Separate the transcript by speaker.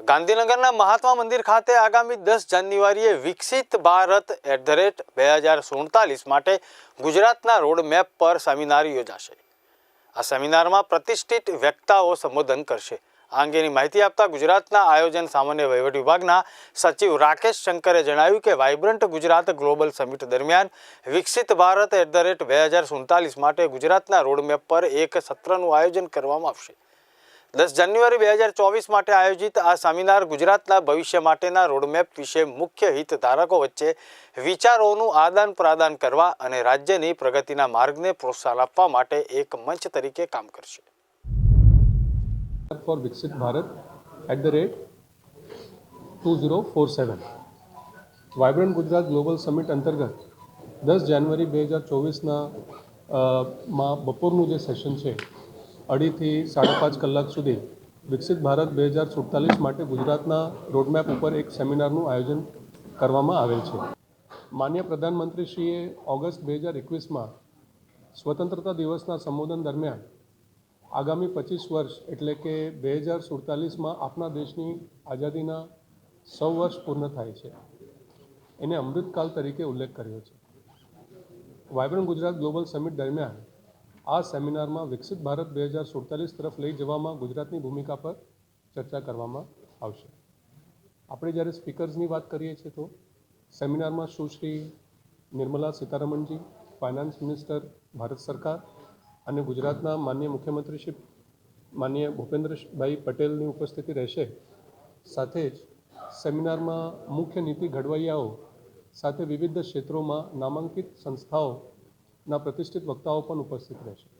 Speaker 1: ગાંધીનગરના મહાત્મા મંદિર ખાતે આગામી દસ જાન્યુઆરીએ વિકસિત ભારત એટ ધ રેટ બે હજાર સુડતાલીસ માટે ગુજરાતના રોડમેપ પર સેમિનાર યોજાશે. આ સેમિનારમાં પ્રતિષ્ઠિત વક્તાઓ સંબોધન કરશે. આ અંગેની માહિતી આપતા ગુજરાતના આયોજન સામાન્ય વહીવટ વિભાગના સચિવ રાકેશ શંકરે જણાવ્યું કે વાઇબ્રન્ટ ગુજરાત ગ્લોબલ સમિટ દરમિયાન વિકસિત ભારત એટ ધ રેટ બે હજાર સુડતાલીસ માટે ગુજરાતના રોડમેપ પર એક સત્રનું આયોજન કરવામાં આવશે. દસ જાન્યુઆરી બે હજાર ચોવીસ માટે આયોજિત આ સેમિનાર ગુજરાતના ભવિષ્ય માટેના રોડમેપ વિશે મુખ્ય હિતધારકો વચ્ચે વિચારોનું આદાન પ્રદાન કરવા અને રાજ્યની પ્રગતિના માર્ગને પ્રોત્સાહન આપવા માટે એક મંચ તરીકે કામ કરશે.
Speaker 2: Bharat at the rate two zero four seven vibrant Gujarat global summit અંતર્ગત દસ જાન્યુઆરી બે હજાર ચોવીસના માં બપોરનું જે સેશન છે અઢીથી સાડા પાંચ કલાક સુધી વિકસિત ભારત બે હજાર સુડતાલીસ માટે ગુજરાતના રોડમેપ ઉપર એક સેમિનારનું આયોજન કરવામાં આવેલ છે. માન્ય પ્રધાનમંત્રીશ્રીએ ઓગસ્ટ બે હજાર એકવીસમાં સ્વતંત્રતા દિવસના સંબોધન દરમિયાન આગામી પચીસ વર્ષ એટલે કે બે હજાર સુડતાલીસમાં આપણા દેશની આઝાદીના સૌ વર્ષ પૂર્ણ થાય છે. એને અમૃતકાલ તરીકે ઉલ્લેખ કર્યો છે. વાયબ્રન્ટ ગુજરાત ગ્લોબલ સમિટ દરમિયાન આ સેમિનારમાં વિકસિત ભારત બે હજાર સુડતાલીસ તરફ લઈ જવામાં ગુજરાતની ભૂમિકા પર ચર્ચા કરવામાં આવશે. આપણે જ્યારે સ્પીકર્સની વાત કરીએ છીએ તો સેમિનારમાં સુશ્રી નિર્મલા સીતારમણજી, ફાઇનાન્સ મિનિસ્ટર ભારત સરકાર અને ગુજરાતના માન્ય મુખ્યમંત્રી શ્રી માન્ય ભૂપેન્દ્રભાઈ પટેલની ઉપસ્થિતિ રહેશે. સાથે જ સેમિનારમાં મુખ્ય નીતિ ઘડવૈયાઓ સાથે વિવિધ ક્ષેત્રોમાં નામાંકિત સંસ્થાઓના પ્રતિષ્ઠિત વક્તાઓ પણ ઉપસ્થિત રહેશે.